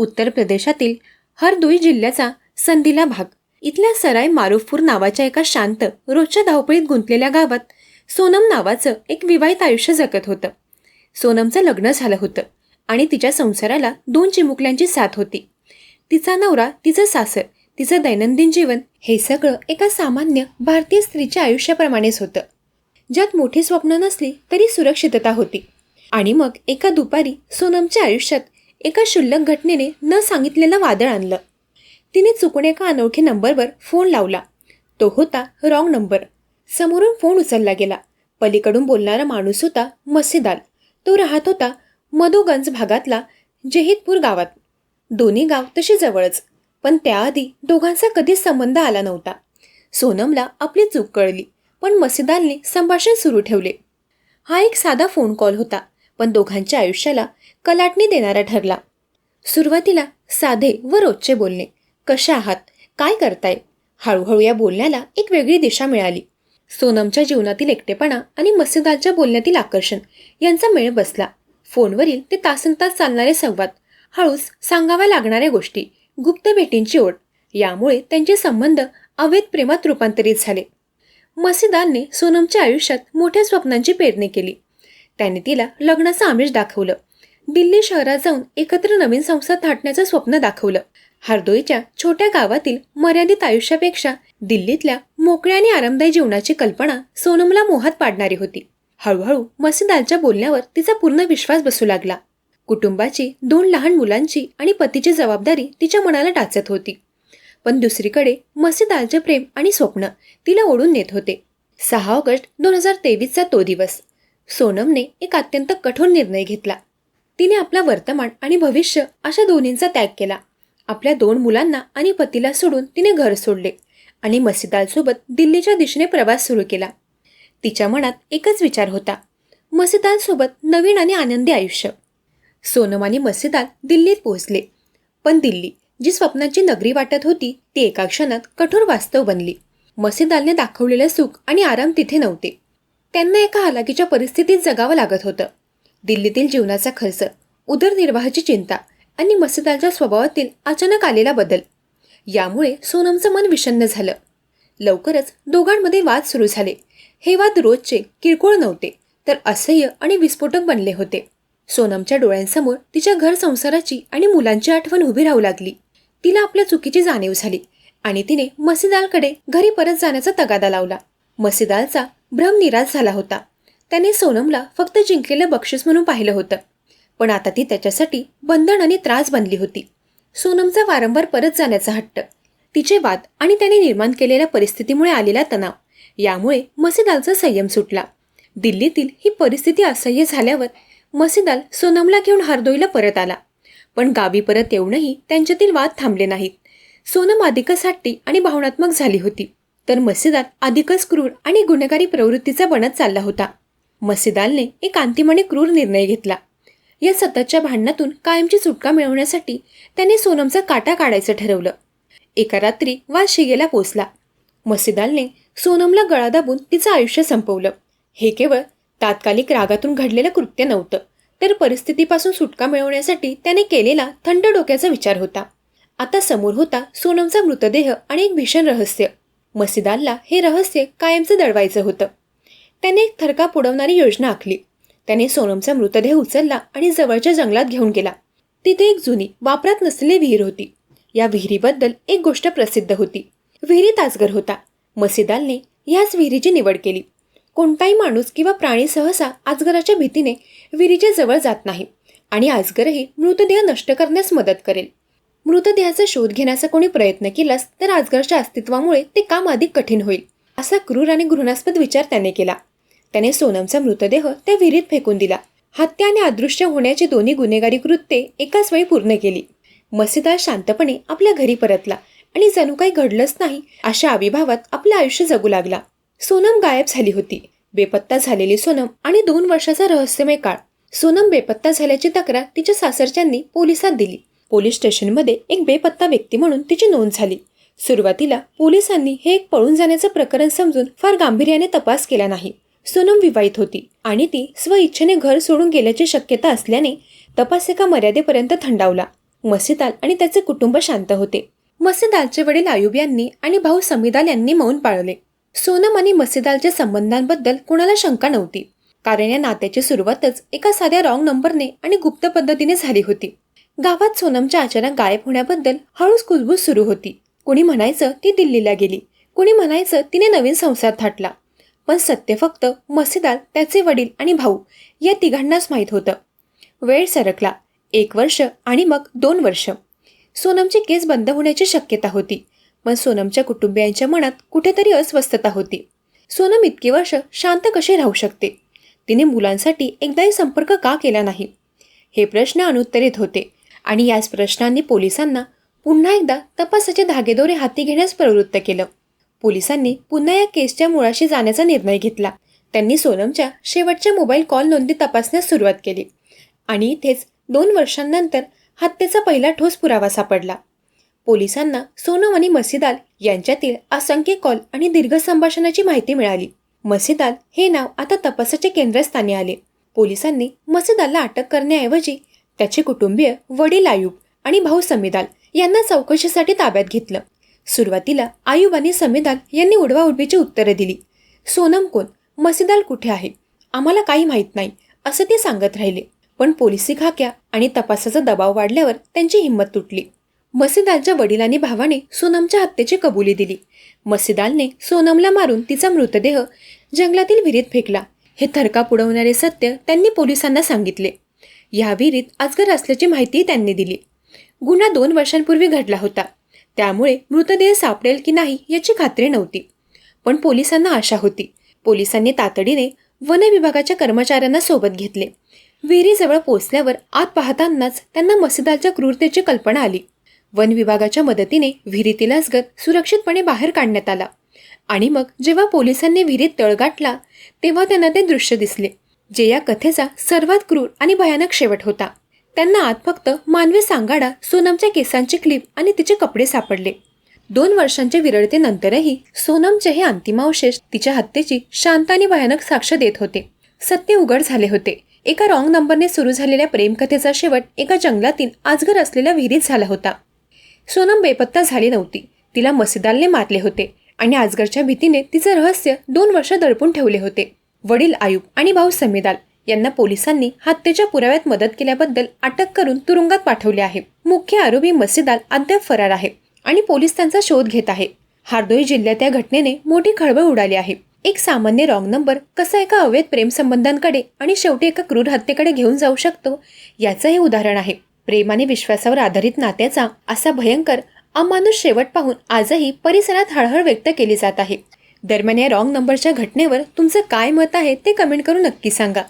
उत्तर प्रदेशातील हरदोई जिल्ह्याचा संधीला भाग. इथल्या सराय मारुफपूर नावाच्या एका शांत रोजच्या धावपळीत गुंतलेल्या गावात सोनम नावाचं एक विवाहित आयुष्य जगत होतं. सोनमचं लग्न झालं होतं आणि तिच्या संसाराला दोन चिमुकल्यांची साथ होती. तिचा नवरा तिचं सासर तिचं दैनंदिन जीवन हे सगळं एका सामान्य भारतीय स्त्रीच्या आयुष्याप्रमाणेच होतं. ज्यात मोठी स्वप्न नसली तरी सुरक्षितता होती. आणि मग एका दुपारी सोनमच्या आयुष्यात एका क्षुल्लक घटनेने न सांगितलेलं वादळ आणलं. तिने चुकून एका अनोळखी नंबरवर फोन लावला. तो होता रॉंग नंबर. समोरून फोन उचलला गेला. पलीकडून बोलणारा माणूस होता मसीदाल तो राहत होता मदोगंज भागातला जेहितपूर गावात. दोन्ही गाव तशी जवळच पण त्याआधी दोघांचा कधीच संबंध आला नव्हता. सोनमला आपली चूक कळली पण मसीदालने संभाषण सुरू ठेवले. हा एक साधा फोन कॉल होता. पण दोघांच्या आयुष्याला कलाटणी देणारा ठरला. सुरुवातीला साधे व रोजचे बोलणे. कशा आहात? काय करताय? हळूहळू या बोलण्याला एक वेगळी दिशा मिळाली. सोनमच्या जीवनातील एकटेपणा आणि मस्जिदाच्या बोलण्यातील आकर्षण यांचा मेळ बसला. फोनवरील ते तासन तास चालणारे संवाद हळूच सांगाव्या लागणाऱ्या गोष्टी गुप्त भेटींची ओढ यामुळे त्यांचे संबंध अवैध प्रेमात रूपांतरित झाले. मसीदालने सोनमच्या आयुष्यात मोठ्या स्वप्नांची पेरणी केली. त्याने तिला लग्नाचं आमिष दाखवलं. दिल्ली शहरात जाऊन एकत्र नवीन संसार थाटण्याचं स्वप्न दाखवलं. हरदोईच्या छोट्या गावातील मर्यादित आयुष्यापेक्षा दिल्लीतल्या मोकळ्या आणि आरामदायी जीवनाची कल्पना सोनमला मोहात पाडणारी होती. हळूहळू मसीदालच्या बोलण्यावर तिचा पूर्ण विश्वास बसू लागला. कुटुंबाची दोन लहान मुलांची आणि पतीची जबाबदारी तिच्या मनाला टाचत होती. पण दुसरीकडे मसीदालचे प्रेम आणि स्वप्न तिला ओढून नेत होते. सहा ऑगस्ट दोन हजार तेवीसचा तो दिवस. सोनमने एक अत्यंत कठोर निर्णय घेतला. तिने आपला वर्तमान आणि भविष्य अशा दोन्हींचा त्याग केला. आपल्या दोन मुलांना आणि पतीला सोडून तिने घर सोडले आणि मसीदालसोबत दिल्लीच्या दिशेने प्रवास सुरू केला. तिच्या मनात एकच विचार होता मसीदालसोबत नवीन आणि आनंदी आयुष्य. सोनम आणि मसीदाल दिल्लीत पोहोचले पण दिल्ली जी स्वप्नांची नगरी वाटत होती ती एका क्षणात कठोर वास्तव बनली. मसीदालने दाखवलेलं सुख आणि आराम तिथे नव्हते. त्यांना एका हालाकीच्या परिस्थितीत जगावं लागत होतं. दिल्लीतील जीवनाचा खर्च उदरनिर्वाहाची चिंता आणि मसदालच्या स्वभावातील अचानक आलेला बदल यामुळे सोनमचं मन विषण्ण झालं. लवकरच दोघांमध्ये वाद सुरू झाले. हे वाद रोजचे किरकोळ नव्हते तर असह्य आणि विस्फोटक बनले होते. सोनमच्या डोळ्यांसमोर तिच्या घर संसाराची आणि मुलांची आठवण उभी राहू लागली. तिला आपल्या चुकीची जाणीव झाली आणि तिने मसीदालकडे घरी परत जाण्याचा तगादा लावला. मसीदालचा भ्रम निराश झाला होता. त्याने सोनमला फक्त जिंकलेलं बक्षीस म्हणून पाहिलं होतं. पण आता ती त्याच्यासाठी बंधन आणि त्रास बनली होती. सोनमचा वारंवार परत जाण्याचा हट्ट तिचे वाद आणि त्याने निर्माण केलेल्या परिस्थितीमुळे आलेला तणाव यामुळे मसीदालचा संयम सुटला. दिल्लीतील ही परिस्थिती असह्य झाल्यावर मसीदाल सोनमला घेऊन हरदोईला परत आला. पण गावी परत येऊनही त्यांच्यातील वाद थांबले नाहीत. सोनम अधिकसाठी आणि भावनात्मक झाली होती. तर मसीदाल अधिकच क्रूर आणि गुन्हेगारी प्रवृत्तीचा बनत चालला होता. मसीदालने एक अंतिम आणि क्रूर निर्णय घेतला. या सततच्या भांडणातून कायमची सुटका मिळवण्यासाठी त्याने सोनमचा काटा काढायचं ठरवलं. एका रात्री वाद शिगेला पोचला. मसीदालने सोनमला गळा दाबून तिचं आयुष्य संपवलं. हे केवळ तात्कालिक रागातून घडलेलं कृत्य नव्हतं तर परिस्थितीपासून सुटका मिळवण्यासाठी त्याने केलेला थंड डोक्याचा विचार होता. आता समोर होता सोनमचा मृतदेह आणि एक भीषण रहस्य. मसीदालला हे रहस्य कायमचं दडवायचं होतं. त्याने एक थरका उडवणारी योजना आखली. त्याने सोनमचा मृतदेह उचलला आणि जवळच्या जंगलात घेऊन गेला. तिथे एक जुनी वापरात नसलेली विहीर होती. या विहिरीबद्दल एक गोष्ट प्रसिद्ध होती. विहिरी ताजगर होता. मसीदालने याच विहिरीची निवड केली. कोणताही माणूस किंवा प्राणी सहसा आजगराच्या भीतीने विहिरीच्या जवळ जात नाही आणि आजगरही मृतदेह नष्ट करण्यास मदत करेल. मृतदेहाचा शोध घेण्याचा कोणी प्रयत्न केलास तर आजगरच्या अस्तित्वामुळे ते काम अधिक कठीण होईल असा क्रूर आणि घृणास्पद विचार त्याने केला. त्याने सोनमचा मृतदेह त्या विहिरीत फेकून दिला. हत्या आणि अदृश्य होण्याची दोन्ही गुन्हेगारी कृत्ये एकाच वेळी पूर्ण केली. मसीदार शांतपणे आपल्या घरी परतला आणि जणू काही घडलंच नाही अशा अविभावात आपलं आयुष्य जगू लागला. सोनम गायब झाली होती. बेपत्ता झालेली सोनम आणि दोन वर्षाचा रहस्यमय काळ. सोनम बेपत्ता झाल्याची तक्रार तिच्या सासरच्यांनी पोलिसात दिली. पोलीस स्टेशनमध्ये एक बेपत्ता व्यक्ती म्हणून तिची नोंद झाली. सुरुवातीला पोलिसांनी हे एक पळून जाण्याचं प्रकरण समजून फार गांभीर्याने तपास केला नाही. सोनम विवाहित होती आणि ती स्व इच्छेने घर सोडून गेल्याची शक्यता असल्याने तपास एका मर्यादेपर्यंत थंडावला. मसिदाल आणि त्याचे कुटुंब शांत होते. मसिदालचे वडील आयुब यांनी आणि भाऊ समीदाल यांनी मौन पाळले. सोनम आणि मसिदालच्या संबंधांबद्दल कुणाला शंका नव्हती. कारण या नात्याची सुरुवातच एका साध्या रॉंग नंबरने आणि गुप्त पद्धतीने झाली होती. गावात सोनमच्या अचानक गायब होण्याबद्दल हळूच कुजबूज सुरू होती. कुणी म्हणायचं ती दिल्लीला गेली. कुणी म्हणायचं तिने नवीन संसार थाटला. पण सत्य फक्त मसेदार त्याचे वडील आणि भाऊ या तिघांनाच माहीत होतं. वेळ सरकला. एक वर्ष आणि मग दोन वर्ष. सोनमची केस बंद होण्याची शक्यता होती. पण सोनमच्या कुटुंबियांच्या मनात कुठेतरी अस्वस्थता होती. सोनम इतकी वर्ष शांत कशी राहू शकते? तिने मुलांसाठी एकदाही संपर्क का केला नाही? हे प्रश्न अनुत्तरित होते. आणि याच प्रश्नांनी पोलिसांना पुन्हा एकदा तपासाचे धागेदोरे हाती घेण्यास प्रवृत्त केलं. पोलिसांनी पुन्हा या केसच्या मुळाशी जाण्याचा निर्णय घेतला. त्यांनी सोनमच्या शेवटच्या मोबाईल कॉल नोंदी तपासण्यास सुरुवात केली. आणि इथेच दोन वर्षांनंतर हत्येचा पहिला ठोस पुरावा सापडला. पोलिसांना सोनम आणि मसिदाल यांच्यातील असंख्य कॉल आणि दीर्घ संभाषणाची माहिती मिळाली. मसिदाल हे नाव आता तपासाच्या केंद्रस्थानी आले. पोलिसांनी मसिदालला अटक करण्याऐवजी त्याचे कुटुंबीय वडील आयुब आणि भाऊ समिदाल यांना चौकशीसाठी ताब्यात घेतलं. सुरुवातीला आयुब आणि समिदाल यांनी उडवाउडवीची उत्तरं दिली. सोनम कोण? मसिदाल कुठे आहे? आम्हाला काही माहीत नाही असं ते सांगत राहिले. पण पोलिसी खाक्या आणि तपासाचा दबाव वाढल्यावर त्यांची हिंमत तुटली. मसिदालच्या वडिलांनी भावाने सोनमच्या हत्येची कबुली दिली. मसिदालने सोनमला मारून तिचा मृतदेह जंगलातील विहिरीत फेकला. हे थरका उडवणारे सत्य त्यांनी पोलिसांना सांगितले. या विहिरीत अजगर असल्याची माहिती त्यांनी दिली. गुन्हा दोन वर्षांपूर्वी घडला होता. त्यामुळे मृतदेह सापडेल की नाही याची खात्री नव्हती. पण पोलिसांना आशा होती. पोलिसांनी तातडीने वन विभागाच्या कर्मचाऱ्यांना सोबत घेतले. विहिरीजवळ पोचल्यावर आत पाहतानाच त्यांना मसिदालच्या क्रूरतेची कल्पना आली. वन विभागाच्या मदतीने विहिरीतील असगर सुरक्षितपणे बाहेर काढण्यात आला. आणि मग जेव्हा पोलिसांनी विहिरीत तळ गाठला तेव्हा त्यांना ते दृश्य दिसले. जे या कथेचा सर्वात क्रूर आणि भयानक शेवट होता. त्यांना आत फक्त मानवी सांगाडा सोनमच्या केसांची क्लिप आणि तिचे कपडे सापडले. दोन वर्षांच्या विरळतेनंतरही सोनमचे हे अंतिमावशेष तिच्या हत्येची शांत आणि भयानक साक्ष देत होते. सत्य उघड झाले होते. एका रॉंग नंबरने सुरू झालेल्या प्रेमकथेचा शेवट एका जंगलातील आजगर असलेल्या विहिरीत झाला होता. सोनम बेपत्ता झाली नव्हती. तिला मसिदालने मारले होते आणि आजगरच्या भीतीने तिचं रहस्य दोन वर्ष दडपून ठेवले होते. वडील आयुब आणि भाऊ समेदाल यांना पोलिसांनी हत्येच्या पुराव्यात मदत केल्याबद्दल अटक करून तुरुंगात पाठवले आहे. मुख्य आरोपी मसिदाल अद्याप फरार आहे आणि पोलीस त्यांचा शोध घेत आहे. हार्दोई जिल्ह्यात या घटनेने मोठी खळबळ उडाली आहे. एक सामान्य रॉंग नंबर कसा एका अवैध प्रेमसंबंधांकडे आणि शेवटी एका क्रूर हत्येकडे घेऊन जाऊ शकतो याचं हे उदाहरण आहे. प्रेम आणि विश्वासावर आधारित नात्याचा असा भयंकर अमानुष शेवट पाहून आजही परिसरात हळहळ व्यक्त केली जात आहे. दरम्यान या रॉंग नंबरच्या घटनेवर तुमचं काय मत आहे ते कमेंट करून नक्की सांगा.